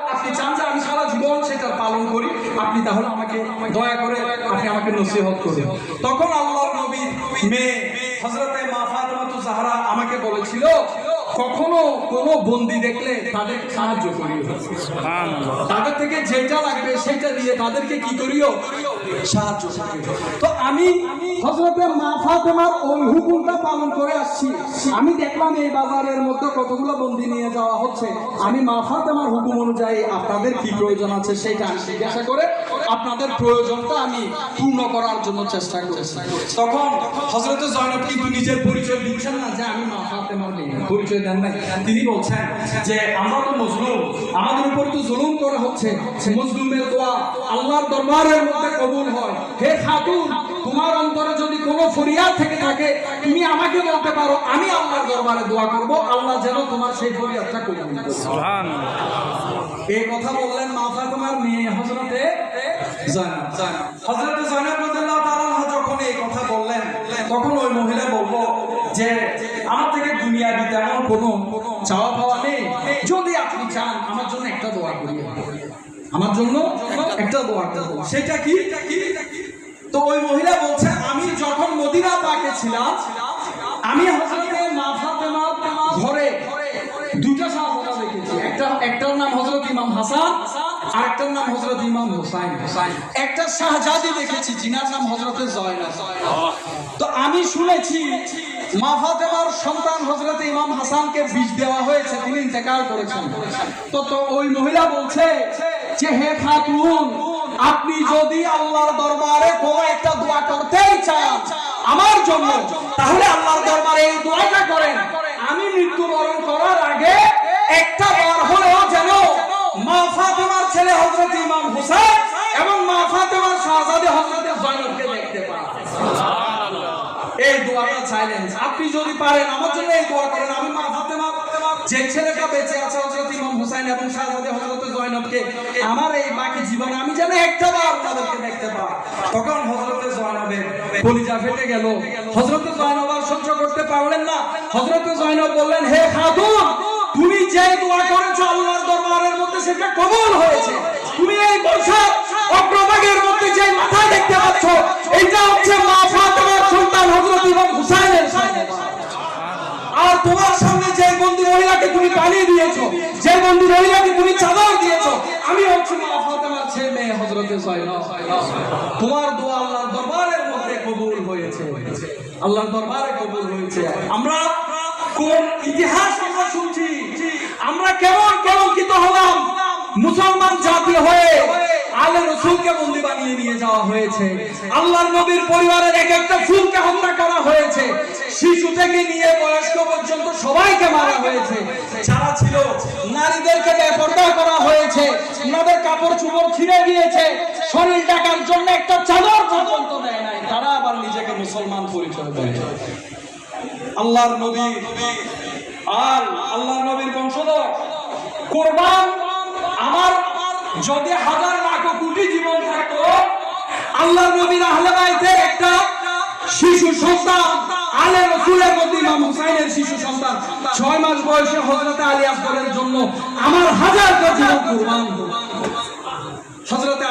আপনি চান যে আমি সারা জীবন সেটা পালন করি, আপনি তাহলে আমাকে দয়া করে আপনি আমাকে নসিহত করে তখন আল্লাহর নবীর মেয়ে হজরতে মা ফাতেমাতু জাহরা আমাকে বলেছিল কখনো কোনো বন্দি দেখলে তাদের সাহায্য করিও তাদের থেকে যেটা লাগবে সেটা দিয়ে তাদেরকে কি করিও? সাহায্য করিও তো আমি হজরতে মা ফাতেমার ওই হুকুমটা পালন করে আসছি। আমি দেখলাম এই বাজারের মধ্যে কতগুলো বন্দি নিয়ে যাওয়া হচ্ছে। আমি মা ফাতেমার হুকুম অনুযায়ী আপনাদের কি প্রয়োজন আছে সেটা আমি জিজ্ঞাসা করে আপনাদের প্রয়োজনটা আমি পূর্ণ করার জন্য চেষ্টা করেছি। তখন হজরত জয়নব কিন্তু নিজের পরিচয় দিচ্ছেন না যে আমি মা ফাতেমার মেয়ে। পরিচয় দেন নাই। তিনি বলছেন যে, আমরা তো মজলুম। আমাদের উপর তো জুলুম করা হচ্ছে। মজলুমের দোয়া আল্লাহর দরবারের মধ্যে কবুল হয়। হে খাতুন তোমার অন্তরে যদি কোনো ফরিয়াদ থেকে থাকে তুমি আমাকে বলতে পারো আমি আল্লাহর দরবারে দোয়া করব আল্লাহ যেন তোমার সেই ফরিয়াদটা কবুল করে। এই কথা বললেন মা ফাতেমার মেয়ে হযরতে জয়নাব। হযরতে জয়নাব রাদিয়াল্লাহু তাআলা যখন এই কথা বললেন তখন ওই মহিলা বলল যে আমার থেকে দুনিয়াবি তেমন কোনো চাওয়া পাওয়া নেই। যদি আপনি চান আমার জন্য একটা দোয়া করিয়ে আমার জন্য একটা দোয়া সেটা কি? তো ওই মহিলা বলছে, আমি যখন মদিনা পাকে ছিলাম, আমি ফাতেমা ঘরে দুটা সাহাবা দেখেছি। একটা, একটার নাম হযরত ইমাম হাসান আর একটার নাম হযরত ইমাম একটা শাহজাদি দেখেছি নাম হযরতে জয়নাব। তো আমি শুনেছি সন্তান ইমাম হাসানকে বিষ দেওয়া হয়েছে, তিনি ইন্তেকাল করেছেন। তো তো ওই মহিলা বলছে যে, হে খাতুন আপনি যদি আল্লাহর দরবারে কোনো একটা দোয়া করতেই চান আমার জন্য তাহলে আল্লাহর দরবারে এই দোয়াটা করেন। আমি মৃত্যুবরণ করার আগে একটা বার হলেও যেন মা ফাতেমার ছেলে হযরত ইমাম হুসাইন এবং মা ফাতেমার শাহজাদে হযরত জয়নবকে দেখতে পান। এই দোয়াটা চাইলেন। আপনি যদি পারেন আমার জন্য এই দোয়া করেন। আমি মা ফাতেমা যে ছেলেটা বেঁচে আছে হযরত ইমাম হুসাইন এবং শাহজাদে হযরত জয়নবকে, আমার এই বাকি জীবনে আমি যেন একটা বার তাদেরকে দেখতে পাই। তখন হযরত জয়নবের কলিজা ফেটে গেল। হযরত জয়নব আর সহ্য করতে পারলেন না। হযরত জয়নব বললেন, হে খাতুন, তুমি যে দোয়া করেছ আল্লাহর দরবারের মধ্যে সেটা কবুল হয়েছে। তুমি এই বৈশাখ অগ্রভাগের মধ্যে যে মাথা দেখতে পাচ্ছ, এটা হচ্ছে মা ফাতেমার সন্তান হযরত ইমাম হুসাইনের সন্তান আর তোমার সামনে যে বন্দি মহিলাকে তুমি পানি দিয়েছ, যে বন্দি মহিলাকে তুমি চাদর দিয়েছ, আমি হচ্ছে মা ফাতেমার ছেলে, মেয়ে হযরতে জয়নব তোমার দোয়া আল্লাহর দরবারের মধ্যে কবুল হয়েছে। আল্লাহর দরবারে কবুল হয়েছে। আমরা কোন ইতিহাস আমরা শুনছি, আমরা কেমন কলঙ্কিত হলাম, মুসলমান জাতি হয়ে আলে রসুলকে বন্দি বানিয়ে নিয়ে যাওয়া হয়েছে। আল্লাহর নবীর পরিবারের এক একটা ফুলকে হত্যা করা হয়েছে। শিশু থেকে নিয়ে বয়স্ক পর্যন্ত সবাইকে মারা হয়েছে। যারা ছিল, নারীদেরকে বেপর্দা করা হয়েছে। ওনাদের কাপড় চুপড় ছিঁড়ে গিয়েছে শরীর টাকার জন্য একটা চাদর পর্যন্ত দেয় নাই। তারা আবার নিজেকে মুসলমান পরিচয় দেয়। আল্লাহর নবী আর আল্লাহর নবীর বংশধর। কোরবান আমার যদি হাজার লাখ কোটি জীবন থাকতো, আল্লাহর নবীর আহলে একটা শিশু সন্তান রসুলের মধ্যে ইমাম হুসাইনের শিশু সন্তান। ছয় মাস বয়সে আলী আসগরের জন্য আমার হজরতে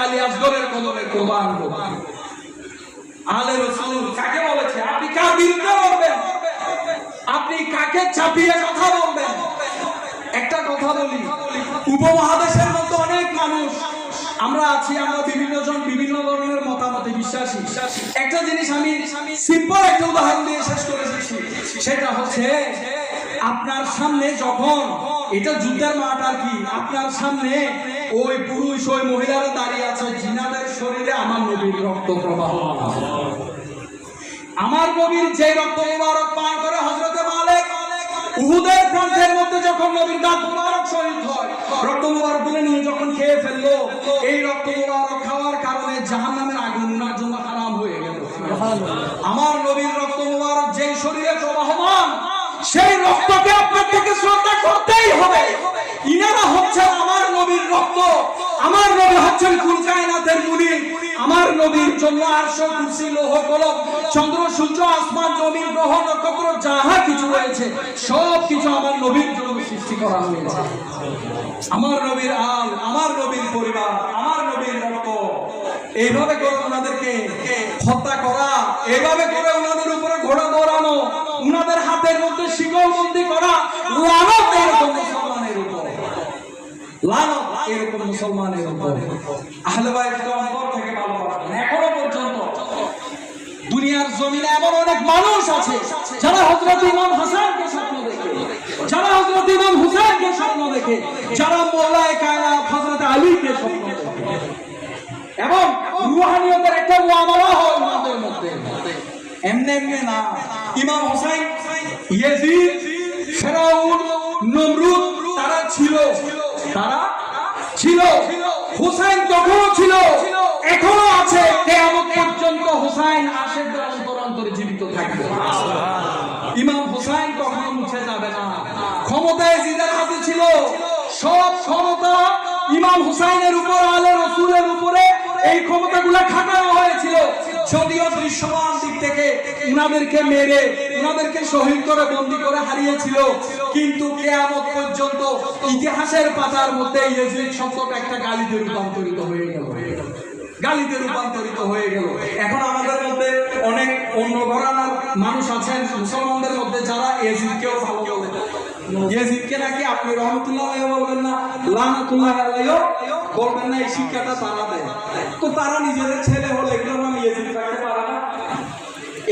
আলী আসগরের কদমে রসুল কাকে বলেছে? আপনি কার বিরুদ্ধে বলবেন? আপনি কাকে চাপিয়ে কথা বলবেন? একটা কথা বলি। উপমহাদেশের আমরা আছি, আমরা বিভিন্ন জন, বিভিন্ন ধরনের মতামতে বিশ্বাসী। একটা জিনিস আমি সিম্পল একটা উদাহরণ দিয়ে শেষ করে দিচ্ছি। সেটা হচ্ছে, আপনার সামনে যখন এটা যুদ্ধের মাঠ আর কি, আপনার সামনে ওই পুরুষ, ওই মহিলারা দাঁড়িয়ে আছে, জিনাদের শরীরে আমার নবীর রক্ত প্রবাহ। আমার নবীর যে রক্ত মুবারক পান করে হযরতে মালিক, উহুদের প্রান্তের মধ্যে যখন নবীর দাঁত মুবারক শহীদ হয়, রক্ত মুবারক তুলে নিয়ে যখন খেয়ে ফেলল জাহান্নামের আগুন উনার জন্য হারাম হয়ে গেল। আমার নবীর রক্ত মুবারক যেই শরীরে প্রবাহমান সেই রক্তকে আপনার থেকে শ্রদ্ধা করতেই হবে। ইনারা হচ্ছেন আমার নবীর রক্ত। আমার নবী হচ্ছেন কুল কায়নাতের মুনি। আমার নবীর জন্য আরশ কুরসি লৌহ কলম চন্দ্র সূর্য আসমান জমিন গ্রহ নক্ষত্র যাহা কিছু রয়েছে সব কিছু আমার নবীর জন্য সৃষ্টি করা হয়েছে। আমার নবীর আল এইভাবে করে ওনাদেরকে হত্যা করা এইভাবে করে ওনাদের উপরে ঘোড়া দৌড়ানো, ওনাদের হাতের মধ্যে শিকল বন্দি করা এরকম মুসলমানের এরকম মুসলমানের আহলে থেকে এখনও পর্যন্ত। দুনিয়ার জমিনে এমন অনেক মানুষ আছে, যারা হজরত ইমাম হাসানকে স্বপ্ন দেখে, যারা হজরত ইমাম হুসেনকে স্বপ্ন দেখে, যারা মোলায় কায়না হজরত আলীকে স্বপ্ন এমনি এমনি না, ইমাম হোসাইন, ইয়েজিদ, ফেরাউন, নমরুদ, তারা ছিল। তারা ছিল। হুসাইন তখনও ছিল এখনও আছে। কেয়ামত পর্যন্ত হুসাইন আশেকদের অন্তর অন্তরে জীবিত থাকবে। ইমাম হুসাইন কখনো মুছে যাবে না। ক্ষমতায় জিদের হাতে ছিল। সব ক্ষমতা ইমাম হুসাইনের উপর, আলে রসুলের উপরে। এই ক্ষমতাগুলো খাটানো হয়েছিল। যদিও দৃশ্যমান দিক থেকে উনাদেরকে মেরে, উনাদেরকে শহীদ করে, বন্দী করে হারিয়েছিল। কিন্তু কেয়ামত পর্যন্ত ইতিহাসের পাতার মধ্যে ইয়েজিদ শব্দটা একটা গালিতে রূপান্তরিত হয়ে গেল। গালিতে রূপান্তরিত হয়ে গেল। এখন আমাদের মধ্যে অনেক অন্য ঘরানার মানুষ আছেন, মুসলমানদের মধ্যে যারা এজিদকেও ভালো বলে নাকি আপনি রহমতুল্লাহ বলবেন না লানাতুল্লাহ বলবেন না, এই শিক্ষাটা তারা দেয়। তো তারা নিজেদের ছেলে হলে এগুলো আমি এজিদ রাখতে পারে না।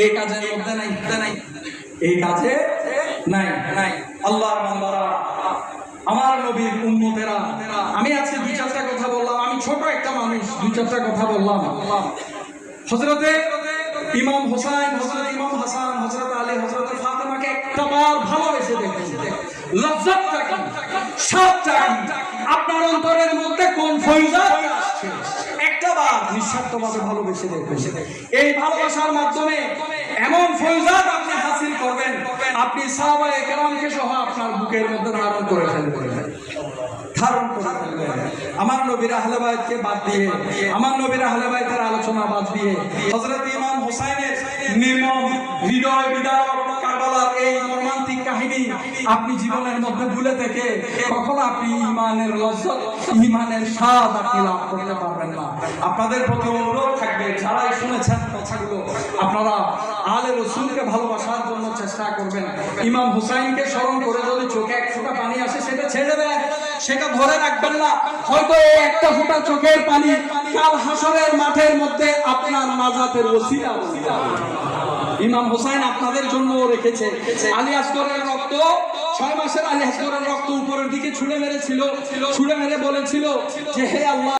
এই কাজের মধ্যে নাই নাই। এই কাজে নাই নাই। আল্লাহর বান্দারা, আমার নবীর আমি আজকে দুই চারটা কথা বললাম, আমি ছোট একটা মানুষ, দুই চারটা কথা বললাম। হজরতে ইমাম হোসাইন হজরত ইমাম হাসান হজরত আলী হজরত ফাতেমাকে একটাবার ভালোবেসে দেখুন। লজ্জাতটা কি আপনার অন্তরের মধ্যে কোন একটাবার নিঃস্বার্থভাবে ভালোবেসে দেখবেন এই ভালোবাসার মাধ্যমে এমন ফৈজাত আপনি হাসিল করবেন আপনি সাহাবায়ে কেরামকে সহ আপনার বুকের মধ্যে ধারণ করে ফেলবেন। ধারণ করে ফেলবেন। আমার নবীর আহলেবাইকে বাদ দিয়ে আমার নবীর আহলেবাইকে আলোচনা বাদ দিয়ে হযরত ইমাম হোসাইনের নির্মম হৃদয় বিদারক কারবালার এই মর্মান্তিক কাহিনী আপনি জীবনের মধ্যে ভুলে থেকে কখনো আপনি ইমানের লজ্জত ইমানের স্বাদ আপনি লাভ করতে পারবেন না। আপনাদের প্রতি অনুরোধ থাকবে, যারাই শুনেছেন কথাগুলো, আপনারা আলে রসুলকে ভালোবাসার জন্য চেষ্টা করবেন। ইমাম হুসাইনকে স্মরণ করে যদি চোখে এক ফোঁটা পানি আসে, সেটা ছেড়ে দেবেন সেটা ধরে রাখবেন না। হয়তো এই একটা ফোঁটা চোখের পানি কাল হাসরের মাঠের মধ্যে আপনার নাজাতের ওসিলা। ইমাম হোসাইন আপনাদের জন্য রেখেছে। আলী আসগরের রক্ত ছয় মাসের আলী আসগরের রক্ত উপরের দিকে ছুঁড়ে মেরেছিল। ছুঁড়ে মেরে বলেছিল যে হে আল্লাহ